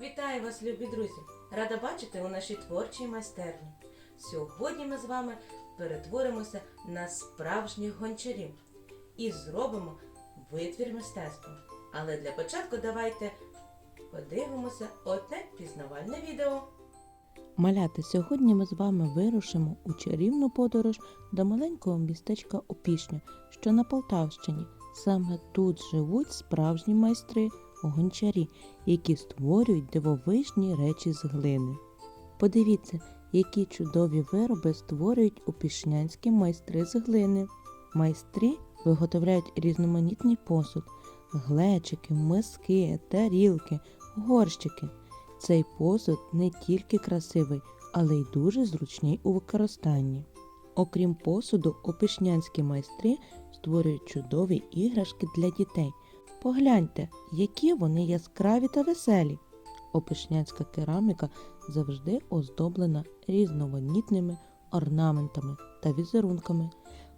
Вітаю вас, любі друзі! Рада бачити у нашій творчій майстерні. Сьогодні ми з вами перетворимося на справжніх гончарів і зробимо витвір мистецтва. Але для початку давайте подивимося одне пізнавальне відео. Малята, сьогодні ми з вами вирушимо у чарівну подорож до маленького містечка Опішня, що на Полтавщині. Саме тут живуть справжні майстри гончарі, які створюють дивовижні речі з глини. Подивіться, які чудові вироби створюють опішнянські майстри з глини. Майстри виготовляють різноманітний посуд, глечики, миски, тарілки, горщики. Цей посуд не тільки красивий, але й дуже зручний у використанні. Окрім посуду, опишнянські майстри створюють чудові іграшки для дітей. Погляньте, які вони яскраві та веселі. Опишнянська кераміка завжди оздоблена різноманітними орнаментами та візерунками.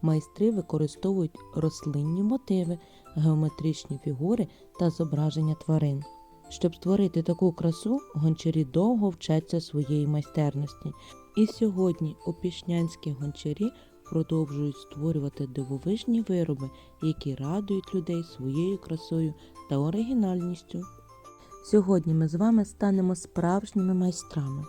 Майстри використовують рослинні мотиви, геометричні фігури та зображення тварин. Щоб створити таку красу, гончарі довго вчаться своєї майстерності. І сьогодні опішнянські гончарі продовжують створювати дивовижні вироби, які радують людей своєю красою та оригінальністю. Сьогодні ми з вами станемо справжніми майстрами.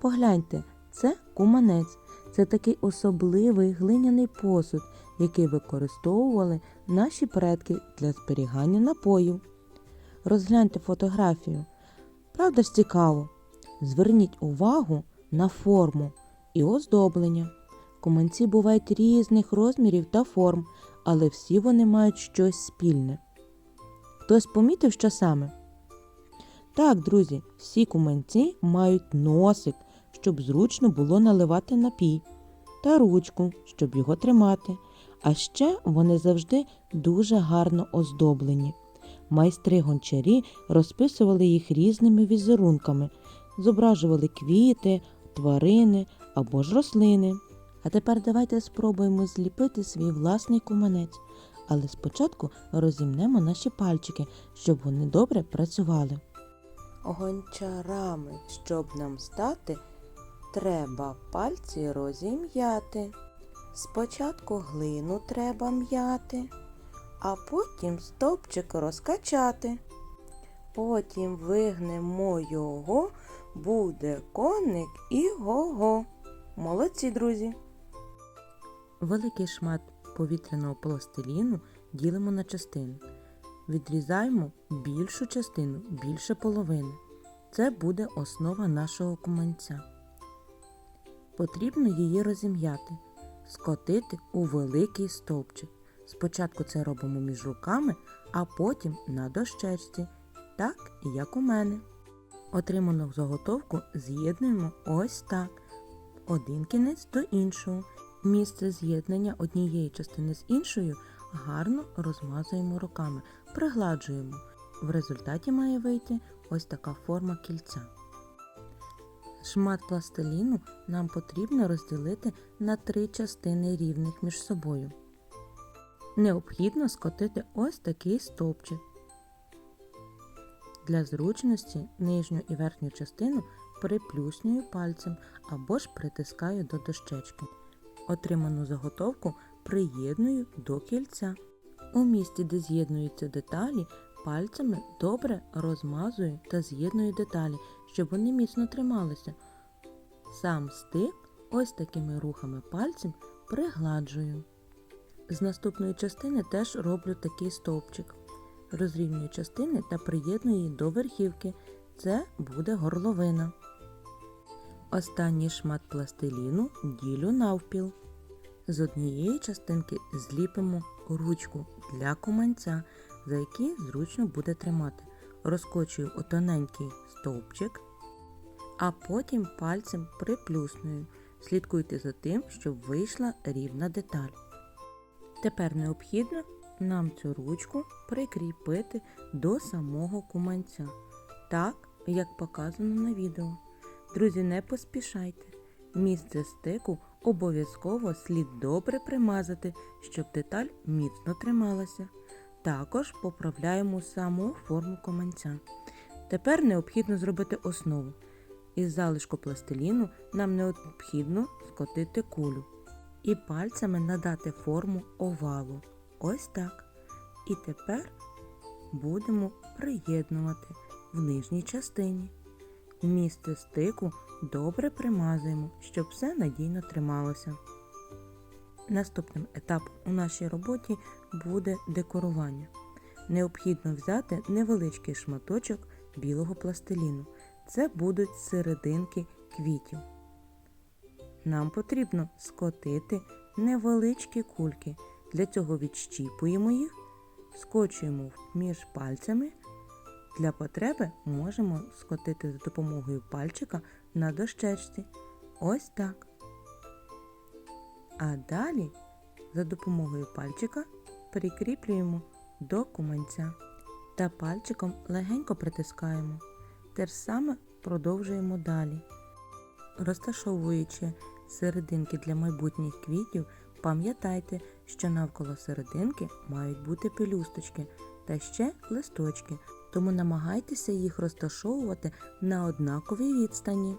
Погляньте, це куманець. Це такий особливий глиняний посуд, який використовували наші предки для зберігання напоїв. Розгляньте фотографію. Правда ж цікаво? Зверніть увагу на форму і оздоблення. Куманці бувають різних розмірів та форм, але всі вони мають щось спільне. Хтось помітив, що саме? Так, друзі, всі куманці мають носик, щоб зручно було наливати напій, та ручку, щоб його тримати. А ще вони завжди дуже гарно оздоблені. Майстри гончарі розписували їх різними візерунками, зображували квіти, тварини або ж рослини. А тепер давайте спробуємо зліпити свій власний куманець. Але спочатку розімнемо наші пальчики, щоб вони добре працювали. Гончарами, щоб нам стати, треба пальці розім'яти. Спочатку глину треба м'яти а потім стовпчик розкачати. Потім вигнемо його, буде коник і го-го. Молодці, друзі. Великий шмат повітряного пластиліну ділимо на частини. Відрізаємо більшу частину, більше половини. Це буде основа нашого куманця. Потрібно її розім'яти, скотити у великий стовпчик. Спочатку це робимо між руками, а потім на дощечці, так як у мене. Отриману заготовку з'єднуємо ось так. Один кінець до іншого. Місце з'єднання однієї частини з іншою гарно розмазуємо руками, пригладжуємо. В результаті має вийти ось така форма кільця. Шмат пластиліну нам потрібно розділити на три частини рівних між собою необхідно скотити ось такий стовпчик. Для зручності нижню і верхню частину приплюснюю пальцем або ж притискаю до дощечки. Отриману заготовку приєдную до кільця. У місці, де з'єднуються деталі, пальцями добре розмазую та з'єдную деталі, щоб вони міцно трималися. Сам стик ось такими рухами пальцем пригладжую. З наступної частини теж роблю такий стовпчик. Розрівнюю частини та приєдную її до верхівки. Це буде горловина. Останній шмат пластиліну ділю навпіл. З однієї частинки зліпимо ручку для команця, за який зручно буде тримати. Розкочую тоненький стовпчик, а потім пальцем приплюсную. Слідкуйте за тим, щоб вийшла рівна деталь. Тепер необхідно нам цю ручку прикріпити до самого куманця, так, як показано на відео. Друзі, не поспішайте. Місце стику обов'язково слід добре примазати, щоб деталь міцно трималася. Також поправляємо саму форму команця. Тепер необхідно зробити основу. Із залишку пластиліну нам необхідно скотити кулю і пальцями надати форму овалу. Ось так. І тепер будемо приєднувати в нижній частині. Місце стику добре примазуємо, щоб все надійно трималося. Наступним етапом у нашій роботі буде декорування. Необхідно взяти невеличкий шматочок білого пластиліну. Це будуть серединки квітів. Нам потрібно скотити невеличкі кульки. Для цього відщіпуємо їх, скочуємо між пальцями. Для потреби можемо скотити за допомогою пальчика на дощечці. Ось так. А далі за допомогою пальчика прикріплюємо до куманця та пальчиком легенько притискаємо. Те ж саме продовжуємо далі. Розташовуючи серединки для майбутніх квітів, пам'ятайте, що навколо серединки мають бути пелюсточки та ще листочки, тому намагайтеся їх розташовувати на однаковій відстані.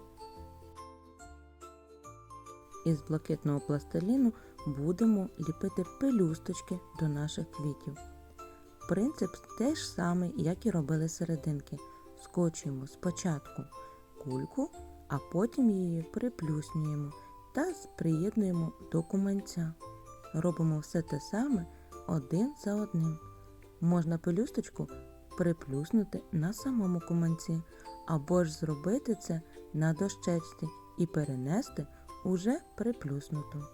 Із блакитного пластиліну будемо ліпити пелюсточки до наших квітів. Принцип теж самий, як і робили серединки. Скочуємо спочатку кульку, а потім її приплюснюємо та приєднуємо до куманця. Робимо все те саме один за одним. Можна пелюсточку приплюснути на самому куманці, або ж зробити це на дощечці і перенести уже приплюснуту.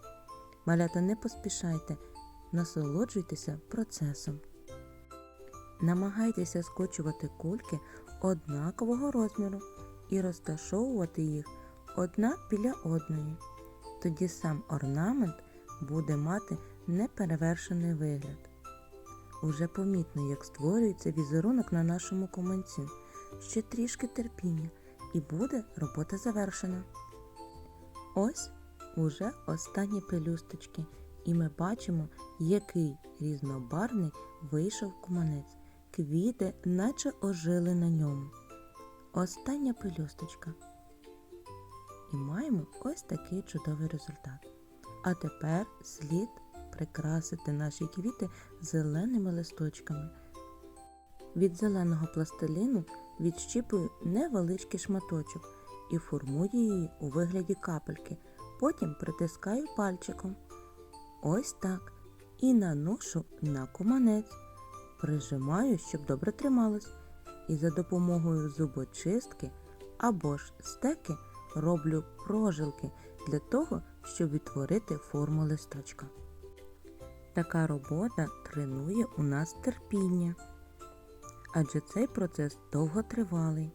Малята, не поспішайте, насолоджуйтеся процесом. Намагайтеся скочувати кульки однакового розміру і розташовувати їх одна біля одної. Тоді сам орнамент буде мати неперевершений вигляд. Уже помітно, як створюється візерунок на нашому команці. Ще трішки терпіння, і буде робота завершена. Ось уже останні пелюсточки, і ми бачимо, який різнобарний вийшов куманець. Квіти, наче ожили на ньому. Остання пелюсточка. І маємо ось такий чудовий результат. А тепер слід прикрасити наші квіти зеленими листочками. Від зеленого пластиліну відщіпую невеличкий шматочок і формую її у вигляді капельки. Потім притискаю пальчиком. Ось так. І наношу на куманець. Прижимаю, щоб добре трималось. І за допомогою зубочистки або ж стеки роблю прожилки для того, щоб відтворити форму листочка. Така робота тренує у нас терпіння, адже цей процес довготривалий.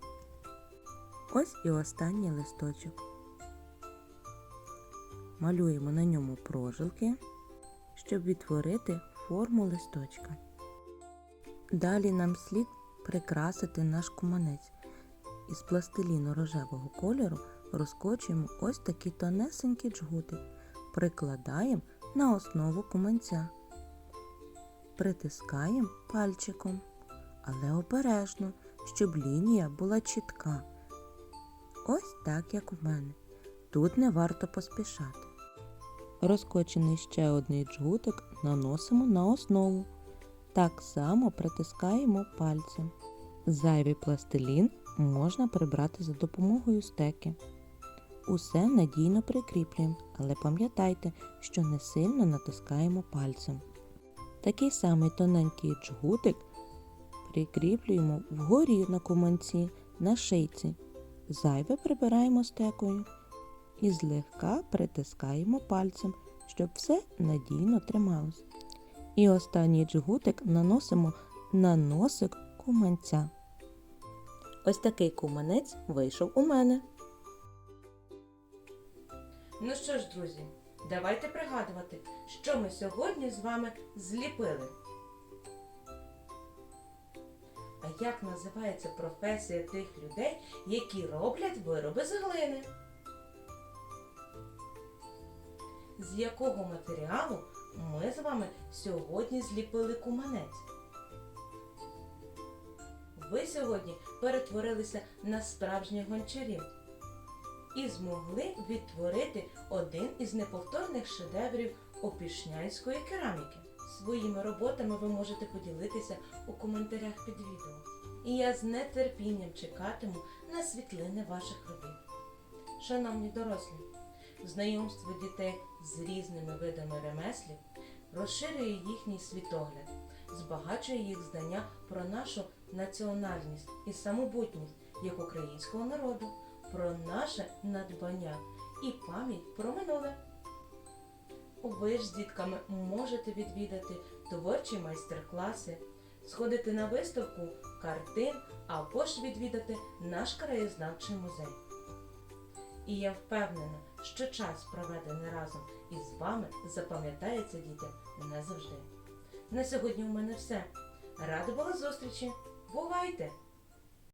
Ось і останній листочок. Малюємо на ньому прожилки, щоб відтворити форму листочка. Далі нам слід прикрасити наш куманець. Із пластиліну рожевого кольору розкочуємо ось такий тонесенький джгутик, прикладаємо на основу куманця. Притискаємо пальчиком, але обережно, щоб лінія була чітка. Ось так, як у мене. Тут не варто поспішати. Розкочений ще одний джгутик наносимо на основу. Так само притискаємо пальцем. Зайвий пластилін можна прибрати за допомогою стеки. Усе надійно прикріплюємо, але пам'ятайте, що не сильно натискаємо пальцем. Такий самий тоненький джгутик прикріплюємо вгорі на куманці на шийці. Зайве прибираємо стекою і злегка притискаємо пальцем, щоб все надійно трималось. І останній джгутик наносимо на носик куманця. Ось такий куманець вийшов у мене. Ну що ж, друзі, давайте пригадувати, що ми сьогодні з вами зліпили. А як називається професія тих людей, які роблять вироби з глини? З якого матеріалу ми з вами сьогодні зліпили куманець? ви сьогодні перетворилися на справжніх гончарів і змогли відтворити один із неповторних шедеврів опішнянської кераміки. Своїми роботами ви можете поділитися у коментарях під відео. І я з нетерпінням чекатиму на світлини ваших робіт. Шановні дорослі, знайомство дітей з різними видами ремеслів розширює їхній світогляд, збагачує їх знання про нашу національність і самобутність як українського народу, про наше надбання і пам'ять про минуле. Ви ж з дітками можете відвідати творчі майстер-класи, сходити на виставку картин або ж відвідати наш краєзнавчий музей. І я впевнена, що час, проведений разом із вами, запам'ятається дітям назавжди. На сьогодні у мене все. Рада була зустрічі. Бувайте!